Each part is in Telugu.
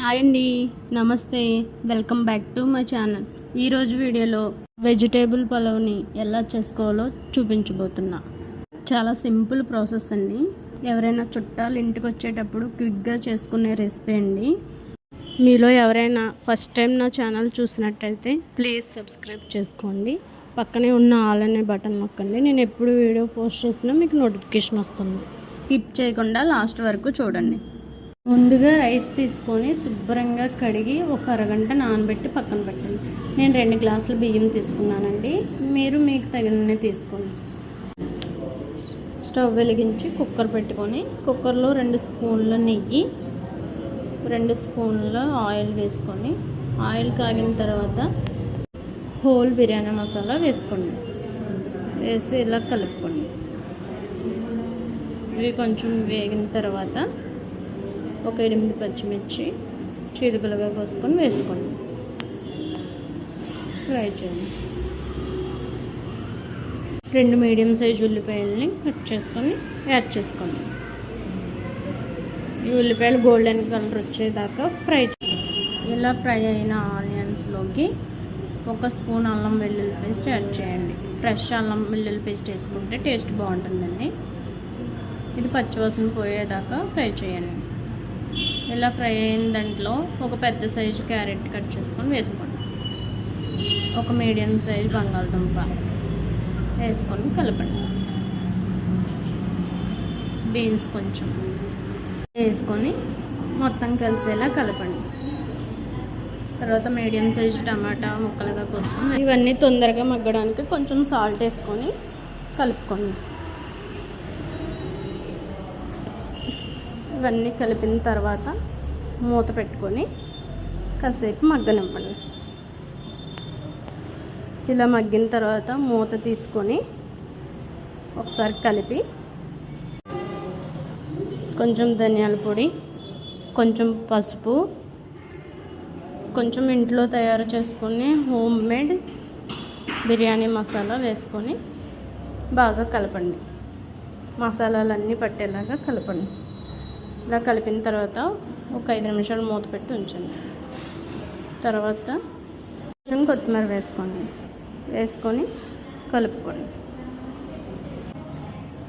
హాయ్ అండి నమస్తే welcome back to my channel. ఈరోజు వీడియోలో వెజిటేబుల్ పలావ్ని ఎలా చేసుకోవాలో చూపించబోతున్నా. చాలా సింపుల్ ప్రాసెస్ అండి. ఎవరైనా చుట్టాలు ఇంటికి వచ్చేటప్పుడు క్విక్గా చేసుకునే రెసిపీ అండి. మీలో ఎవరైనా ఫస్ట్ టైం నా ఛానల్ చూసినట్టయితే ప్లీజ్ సబ్స్క్రైబ్ చేసుకోండి. పక్కనే ఉన్న ఆల్ అనే బటన్ నొక్కండి. నేను ఎప్పుడు వీడియో పోస్ట్ చేసినా మీకు నోటిఫికేషన్ వస్తుంది. స్కిప్ చేయకుండా లాస్ట్ వరకు చూడండి. ముందుగా రైస్ తీసుకొని శుభ్రంగా కడిగి ఒక అరగంట నానబెట్టి పక్కన పెట్టండి. నేను రెండు గ్లాసులు బియ్యం తీసుకున్నానండి. మీరు మీకు తగినన్ని తీసుకోండి. స్టవ్ వెలిగించి కుక్కర్ పెట్టుకొని కుక్కర్లో రెండు స్పూన్ల నెయ్యి రెండు స్పూన్ల ఆయిల్ వేసుకొని ఆయిల్ కాగిన తర్వాత హోల్ బిర్యానీ మసాలా వేసుకోండి. వేసి ఇలా కలుపుకోండి. ఇవి కొంచెం వేగిన తర్వాత ఒక ఎనిమిది పచ్చిమిర్చి చిరుకలుగా కోసుకొని వేసుకోండి. ఫ్రై చేయండి. రెండు మీడియం సైజు ఉల్లిపాయలని కట్ చేసుకొని యాడ్ చేసుకోండి. ఈ ఉల్లిపాయలు గోల్డెన్ కలర్ వచ్చేదాకా ఫ్రై ఇలా ఫ్రై అయిన ఆనియన్స్లోకి ఒక స్పూన్ అల్లం వెల్లుల్లి పేస్ట్ యాడ్ చేయండి. ఫ్రెష్ అల్లం వెల్లుల్లి పేస్ట్ వేసుకుంటే టేస్ట్ బాగుంటుందండి. ఇది పచ్చివాసన పోయేదాకా ఫ్రై చేయండి. ఇలా ఫ్రై అయిన దాంట్లో ఒక పెద్ద సైజు క్యారెట్ కట్ చేసుకొని వేసుకోండి. ఒక మీడియం సైజు బంగాళదుంప వేసుకొని కలపండి. బీన్స్ కొంచెం వేసుకొని మొత్తం కలిసేలా కలపండి. తర్వాత మీడియం సైజు టమాటా ముక్కలుగా కోసుకొని ఇవన్నీ తొందరగా మగ్గడానికి కొంచెం సాల్ట్ వేసుకొని కలుపుకోండి. ఇవన్నీ కలిపిన తర్వాత మూత పెట్టుకొని కాసేపు మగ్గనివ్వండి. ఇలా మగ్గిన తర్వాత మూత తీసుకొని ఒకసారి కలిపి కొంచెం ధనియాల పొడి కొంచెం పసుపు కొంచెం ఇంట్లో తయారు చేసుకుని హోమ్ మేడ్ బిర్యానీ మసాలా వేసుకొని బాగా కలపండి. మసాలాలన్నీ పట్టేలాగా కలపండి. ఇలా కలిపిన తర్వాత ఒక ఐదు నిమిషాలు మూత పెట్టి ఉంచండి. తర్వాత కొంచెం కొత్తిమీర వేసుకోండి. వేసుకొని కలుపుకోండి.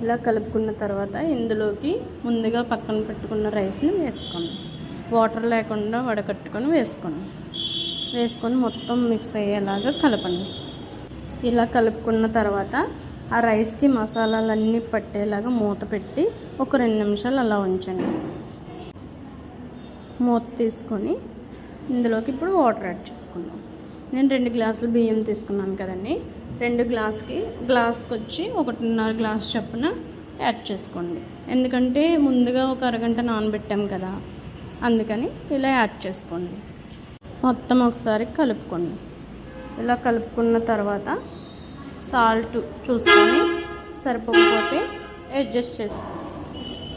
ఇలా కలుపుకున్న తర్వాత ఇందులోకి ముందుగా పక్కన పెట్టుకున్న రైస్ని వేసుకోండి. వాటర్ లేకుండా వడకట్టుకొని వేసుకోండి. వేసుకొని మొత్తం మిక్స్ అయ్యేలాగా కలపండి. ఇలా కలుపుకున్న తర్వాత ఆ రైస్కి మసాలాలన్నీ పట్టేలాగా మూత పెట్టి ఒక రెండు నిమిషాలు అలా ఉంచండి. మూత తీసుకొని ఇందులోకి ఇప్పుడు వాటర్ యాడ్ చేసుకుందాం. నేను రెండు గ్లాసులు బియ్యం తీసుకున్నాను కదండి. రెండు గ్లాస్కి గ్లాస్కి వచ్చి ఒకటిన్నర గ్లాస్ చొప్పున యాడ్ చేసుకోండి. ఎందుకంటే ముందుగా ఒక అరగంట నానబెట్టాం కదా అందుకని ఇలా యాడ్ చేసుకోండి. మొత్తం ఒకసారి కలుపుకోండి. ఇలా కలుపుకున్న తర్వాత సాల్ట్ చూసుకొని సరిపోకపోతే అడ్జస్ట్ చేసుకోండి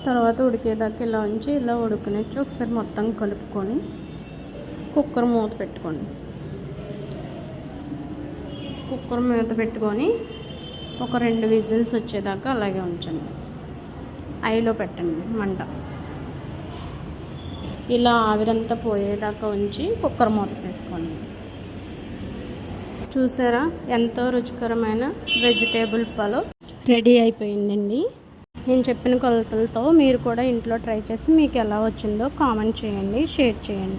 తర్వాత ఉడికేదాకా ఇలా ఉంచి ఇలా ఉడుకునిచ్చి ఒకసారి మొత్తం కలుపుకొని కుక్కర్ మూత పెట్టుకోండి. కుక్కర్ మూత పెట్టుకొని ఒక రెండు విజిల్స్ వచ్చేదాకా అలాగే ఉంచండి. ఐలో పెట్టండి మంట. ఇలా ఆవిరంతా పోయేదాకా ఉంచి కుక్కర్ మూత తీసుకోండి. చూసారా? ఎంతో రుచికరమైన వెజిటేబుల్ పలో రెడీ అయిపోయిందండి. నేను చెప్పిన కొలతలతో మీరు కూడా ఇంట్లో ట్రై చేసి మీకు ఎలా వచ్చిందో కామెంట్ చేయండి షేర్ చేయండి.